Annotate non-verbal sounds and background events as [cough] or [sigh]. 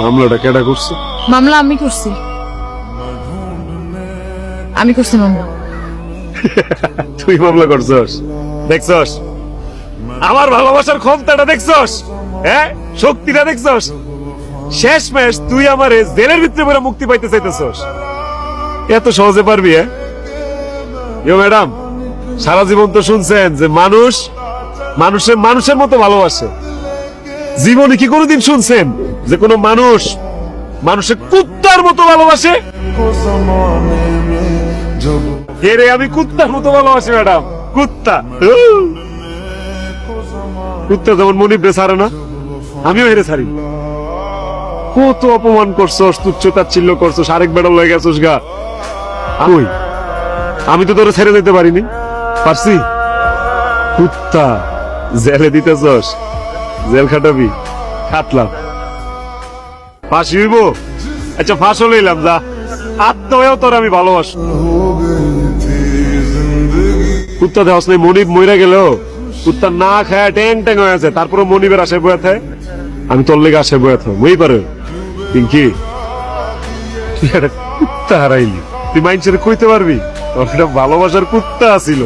মামলাটা কেডা করছে? মামলা আমি করছি। আমি করছি মামলা। [laughs] তুই মামলা করছস। দেখছস? আমার ভালোবাসার ক্ষমতাটা দেখছস? হ্যাঁ? শক্তিটা দেখছস? শেষ ম্যাচ তুই আমারে জেলের ভিতরে পরে মুক্তি পাইতে চাইতেছস। এত সহজে পারবি হ্যাঁ? ইয়ো ম্যাডাম সারা জীবন তো শুনছেন যে মানুষ মানুষের মানুষের মতো ভালোবাসে। জীবনে কি কোনোদিন শুনছেন যে কোনো মানুষ মানুষের কুত্তার মতো ভালোবাসে? হেরে আমি কুত্তার মতো ভালোবাসি, ম্যাডাম? কুত্তা। কুত্তা যেমন মনিব রে ছাড়ে না, আমিও হেরে ছাড়ি। কত অপমান করছস, তুচ্ছ তাচ্ছিল্য করছস, আরেক বেড়া লয়ে গেছস গা। আমি আমি তো তোরে ছেড়ে দিতে পারিনি। পারছি? কুত্তা, জেলে দিতেছস। জেল খাটাবি? খাটলাম। ফাঁসি হইব? আচ্ছা ফাঁসও লইলাম, যা। আত্মহয়েও তোর আমি ভালোবাসি। কুত্তা দেওয়াস নাই, মনিব মইরা গেল। কুত্তা না খায় ট্যাং ট্যাং হয়ে আছে। তারপরে মনিবের আশে বয়ে থাকে আমি তোর লেগে আশে বয়ে থাক মই পারে। পিঙ্কি কুত্তা হারাইলি। তুই মাইন্সের কইতে পারবি? তোর ভালোবাসার কুত্তা আছিল।